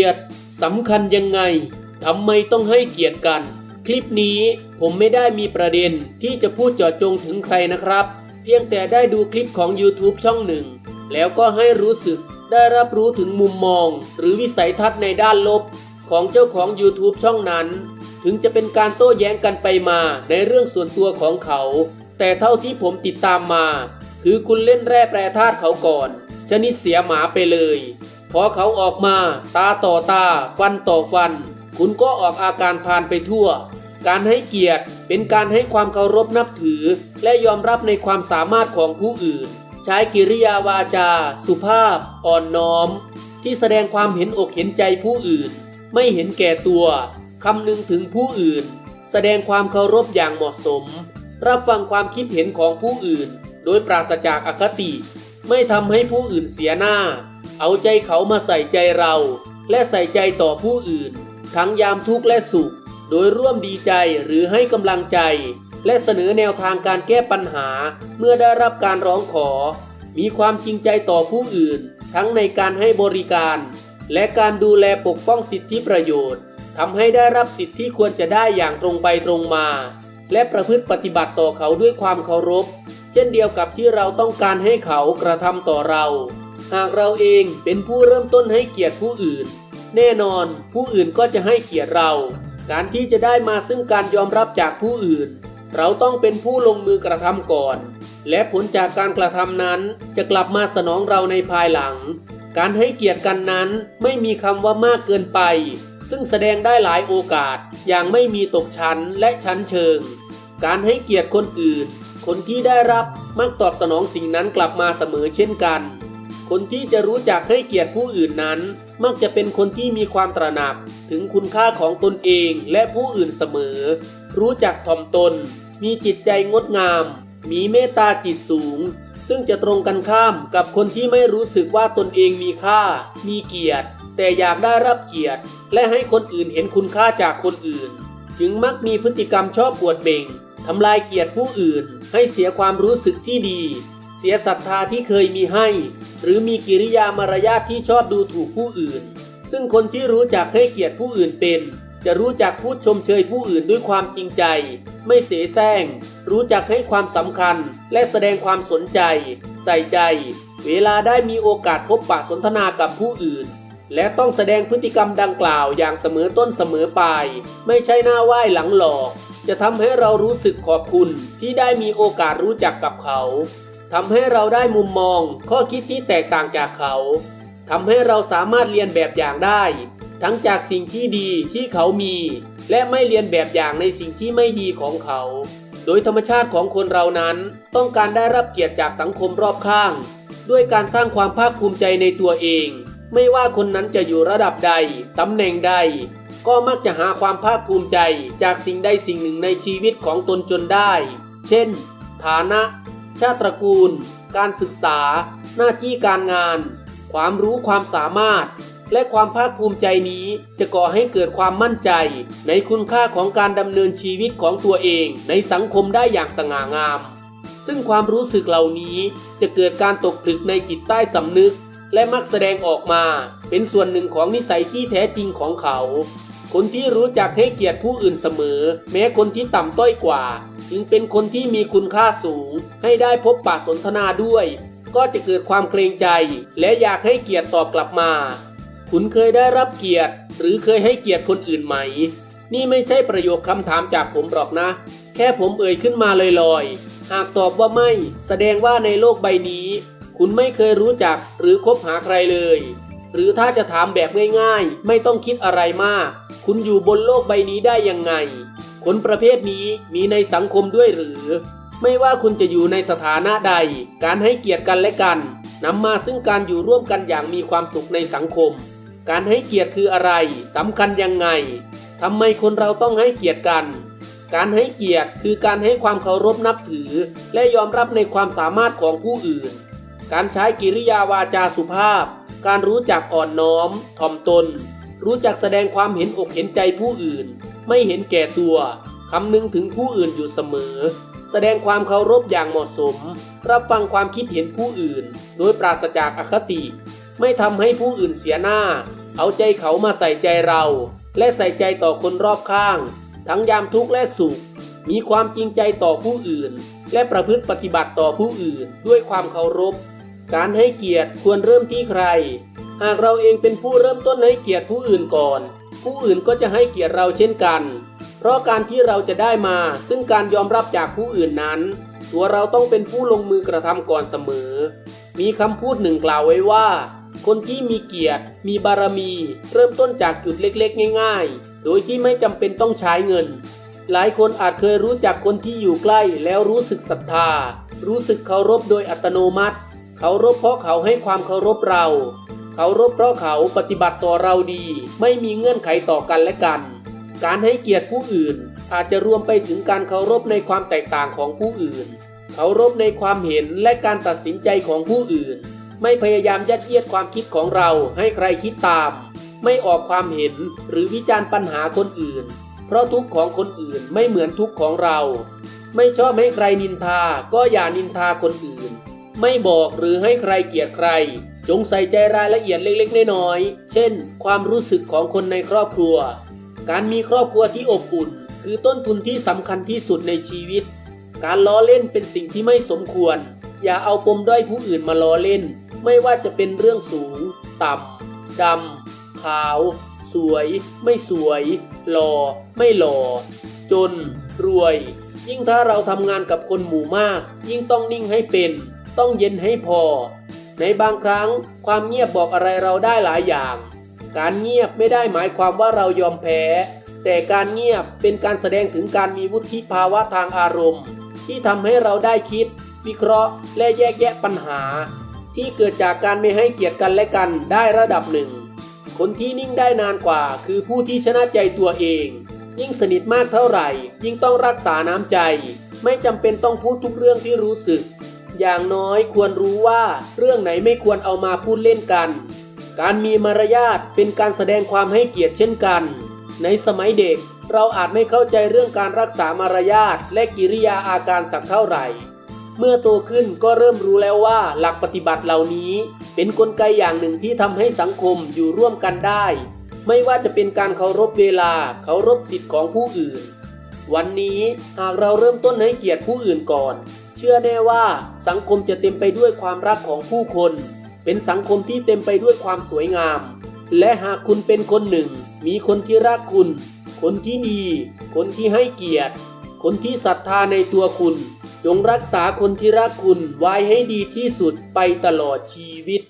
ียรติสำคัญยังไงทำไมต้องให้เกียรติกัน คลิปนี้ผมไม่ได้มีประเด็นที่จะพูดเจาะจงถึงใครนะครับ เพียงแต่ได้ดูคลิปของ YouTube ช่องหนึ่ง แล้วก็ให้รู้สึกได้รับรู้ถึงมุมมอง หรือวิสัยทัศน์ในด้านลบ ของเจ้าของ YouTube ช่องนั้น ถึงจะเป็นการโต้แย้งกันไปมาในเรื่องส่วนตัวของเขา แต่เท่าที่ผมติดตามมา คือคุณเล่นแร่แปรธาตุเขาก่อน ชนิดเสียหมาไปเลย พอเขาออกมา ตาต่อตา ฟันต่อฟัน คุณก็ออกอาการพานไปทั่ว การให้เกียรติเป็นการให้ความเคารพนับถือ และยอมรับในความสามารถของผู้อื่น ใช้กิริยาวาจา สุภาพ อ่อนน้อม ที่แสดงความเห็นอกเห็นใจผู้อื่น ไม่เห็นแก่ตัวคำนึงถึงผู้อื่น แสดงความเคารพอย่างเหมาะสม รับฟังความคิดเห็นของผู้อื่น โดยปราศจากอคติ ไม่ทำให้ผู้อื่นเสียหน้า เอาใจเขามาใส่ใจเรา และใส่ใจต่อผู้อื่น ทั้งยามทุกข์และสุข โดยร่วมดีใจหรือให้กำลังใจ และเสนอแนวทางการแก้ปัญหา เมื่อได้รับการร้องขอ มีความจริงใจต่อผู้อื่น ทั้งในการให้บริการ และการดูแลปกป้องสิทธิประโยชน์ทำให้ได้รับสิทธิควรจะได้อย่างตรงไปตรงมา และประพฤติปฏิบัติต่อเขาด้วยความเคารพ เช่นเดียวกับที่เราต้องการให้เขากระทำต่อเรา หากเราเองเป็นผู้เริ่มต้นให้เกียรติผู้อื่น แน่นอนผู้อื่นก็จะให้เกียรติเรา การที่จะได้มาซึ่งการยอมรับจากผู้อื่น เราต้องเป็นผู้ลงมือกระทำก่อน และผลจากการกระทำนั้นจะกลับมาสนองเราในภายหลัง การให้เกียรติกันนั้นไม่มีคำว่ามากเกินไป ซึ่งแสดงได้หลายโอกาสอย่างไม่มีตกชั้นและชั้นเชิง การให้เกียรติคนอื่น คนที่ได้รับมักตอบสนองสิ่งนั้นกลับมาเสมอเช่นกัน คนที่จะรู้จักให้เกียรติผู้อื่นนั้น มักจะเป็นคนที่มีความตระหนักถึงคุณค่าของตนเองและผู้อื่นเสมอ รู้จักถ่อมตน มีจิตใจงดงาม มีเมตตาจิตสูง ซึ่งจะตรงกันข้ามกับคนที่ไม่รู้สึกว่าตนเองมีค่า มีเกียรติ แต่อยากได้รับเกียรติ และให้คนอื่นเห็นคุณค่าจากคนอื่น จึงมักมีพฤติกรรมชอบอวดเบ่งทำลายเกียรติผู้อื่น ให้เสียความรู้สึกที่ดี เสียศรัทธาที่เคยมีให้ หรือมีกิริยามารยาทที่ชอบดูถูกผู้อื่น ซึ่งคนที่รู้จักให้เกียรติผู้อื่นเป็น จะรู้จักพูดชมเชยผู้อื่นด้วยความจริงใจ ไม่เสแสร้ง รู้จักให้ความสำคัญ และแสดงความสนใจ ใส่ใจ เวลาได้มีโอกาสพบปะสนทนากับผู้อื่น และต้องแสดงพฤติกรรมดังกล่าวอย่างเสมอต้นเสมอปลาย ไม่ใช่หน้าไหว้หลังหลอก จะทำให้เรารู้สึกขอบคุณที่ได้มีโอกาสรู้จักกับเขา ทำให้เราได้มุมมอง ข้อคิดที่แตกต่างจากเขาทำให้เราสามารถเรียนแบบอย่างได้ ทั้งจากสิ่งที่ดีที่เขามี และไม่เรียนแบบอย่างในสิ่งที่ไม่ดีของเขา โดยธรรมชาติของคนเรานั้น ต้องการได้รับเกียรติจากสังคมรอบข้าง ด้วยการสร้างความภาคภูมิใจในตัวเอง ไม่ว่าคนนั้นจะอยู่ระดับใดตำแหน่งใด ก็มักจะหาความภาคภูมิใจจากสิ่งใดสิ่งหนึ่งในชีวิตของตนจนได้ เช่น ฐานะ ชาติตระกูล การศึกษา หน้าที่การงาน ความรู้ความสามารถ และความภาคภูมิใจนี้จะก่อให้เกิดความมั่นใจ ในคุณค่าของการดำเนินชีวิตของตัวเองในสังคมได้อย่างสง่างาม ซึ่งความรู้สึกเหล่านี้จะเกิดการตกผลึกในจิตใต้สำนึก และมักแสดงออกมา เป็นส่วนหนึ่งของนิสัยที่แท้จริงของเขา คนที่รู้จักให้เกียรติผู้อื่นเสมอ แม้คนที่ต่ำต้อยกว่า จึงเป็นคนที่มีคุณค่าสูง ให้ได้พบปะสนทนาด้วย ก็จะเกิดความเกรงใจ และอยากให้เกียรติตอบกลับมา คุณเคยได้รับเกียรติ หรือเคยให้เกียรติคนอื่นไหม นี่ไม่ใช่ประโยคคำถามจากผมหรอกนะ แค่ผมเอ่ยขึ้นมาลอยๆ หากตอบว่าไม่ แสดงว่าในโลกใบนี้ คุณไม่เคยรู้จักหรือคบหาใครเลย หรือถ้าจะถามแบบง่ายๆ ไม่ต้องคิดอะไรมาก คุณอยู่บนโลกใบนี้ได้ยังไง คนประเภทนี้มีในสังคมด้วยหรือ ไม่ว่าคุณจะอยู่ในสถานะใด การให้เกียรติกันและกันนำมาซึ่งการอยู่ร่วมกันอย่างมีความสุขในสังคม การให้เกียรติคืออะไรสำคัญยังไงทำไมคนเราต้องให้เกียรติกัน การให้เกียรติคือการให้ความเคารพนับถือ และยอมรับในความสามารถของผู้อื่น การใช้กิริยาวาจาสุภาพ การรู้จักอ่อนน้อม ถ่อมตน รู้จักแสดงความเห็นอกเห็นใจผู้อื่น ไม่เห็นแก่ตัว คำนึงถึงผู้อื่นอยู่เสมอ แสดงความเคารพอย่างเหมาะสม รับฟังความคิดเห็นผู้อื่น โดยปราศจากอคติ ไม่ทำให้ผู้อื่นเสียหน้า เอาใจเขามาใส่ใจเรา และใส่ใจต่อคนรอบข้าง ทั้งยามทุกข์และสุข มีความจริงใจต่อผู้อื่น และประพฤติปฏิบัติต่อผู้อื่นด้วยความเคารพ การให้เกียรติควรเริ่มที่ใคร หากเราเองเป็นผู้เริ่มต้นให้เกียรติผู้อื่นก่อน ผู้อื่นก็จะให้เกียรติเราเช่นกัน เพราะการที่เราจะได้มาซึ่งการยอมรับจากผู้อื่นนั้น ตัวเราต้องเป็นผู้ลงมือกระทำก่อนเสมอ มีคำพูดหนึ่งกล่าวไว้ว่า คนที่มีเกียรติ มีบารมี เริ่มต้นจากจุดเล็กๆ ง่าย ๆ โดยที่ไม่จำเป็นต้องใช้เงิน หลายคนอาจเคยรู้จักคนที่อยู่ใกล้แล้วรู้สึกศรัทธา รู้สึกเคารพโดยอัตโนมัติ เคารพเพราะเขาให้ความเคารพเรา เคารพเพราะเขาปฏิบัติต่อเราดี ไม่มีเงื่อนไขต่อกันและกัน การให้เกียรติผู้อื่นอาจจะรวมไปถึงการเคารพในความแตกต่างของผู้อื่น เคารพในความเห็นและการตัดสินใจของผู้อื่น ไม่พยายามยัดเยียดความคิดของเราให้ใครคิดตาม ไม่ออกความเห็นหรือวิจารณ์ปัญหาคนอื่น เพราะทุกข์ของคนอื่นไม่เหมือนทุกข์ของเรา ไม่ชอบให้ใครนินทาก็อย่านินทาคนอื่น ไม่บอกหรือให้ใครเกลียดใคร จงใส่ใจรายละเอียดเล็กๆ น้อยๆ เช่น ความรู้สึกของคนในครอบครัว การมีครอบครัวที่อบอุ่น คือต้นทุนที่สำคัญที่สุดในชีวิต การล้อเล่นเป็นสิ่งที่ไม่สมควร อย่าเอาปมด้อยผู้อื่นมาล้อเล่น ไม่ว่าจะเป็นเรื่องสูง ต่ำ ดำ ขาว สวย ไม่สวยหล่อ ไม่หล่อ จน รวย ยิ่งถ้าเราทำงานกับคนหมู่มาก ยิ่งต้องนิ่งให้เป็น ต้องเย็นให้พอ ในบางครั้งความเงียบบอกอะไรเราได้หลายอย่าง การเงียบไม่ได้หมายความว่าเรายอมแพ้ แต่การเงียบเป็นการแสดงถึงการมีวุฒิภาวะทางอารมณ์ ที่ทำให้เราได้คิด วิเคราะห์ และแยกแยะปัญหา ที่เกิดจากการไม่ให้เกียรติกันและกันได้ระดับหนึ่ง คนที่นิ่งได้นานกว่า คือผู้ที่ชนะใจตัวเอง ยิ่งสนิทมากเท่าไหร่ ยิ่งต้องรักษาน้ำใจ ไม่จำเป็นต้องพูดทุกเรื่องที่รู้สึก อย่างน้อยควรรู้ว่าเรื่องไหนไม่ควรเอามาพูดเล่นกัน การมีมารยาทเป็นการแสดงความให้เกียรติเช่นกัน ในสมัยเด็กเราอาจไม่เข้าใจเรื่องการรักษามารยาทและกิริยาอาการสักเท่าไหร่ เมื่อโตขึ้นก็เริ่มรู้แล้วว่าหลักปฏิบัติเหล่านี้เป็นนกลไกอย่างหนึ่งที่ทำให้สังคมอยู่ร่วมกันได้ ไม่ว่าจะเป็นการเคารพเวลาเคารพสิทธิ์ของผู้อื่น วันนี้หากเราเริ่มต้นให้เกียรติผู้อื่นก่อน เชื่อแน่ว่าสังคมจะเต็มไปด้วยความรักของผู้คน เป็นสังคมที่เต็มไปด้วยความสวยงาม และหากคุณเป็นคนหนึ่ง มีคนที่รักคุณ คนที่ดี คนที่ให้เกียรติ คนที่ศรัทธาในตัวคุณ จงรักษาคนที่รักคุณไว้ให้ดีที่สุดไปตลอดชีวิต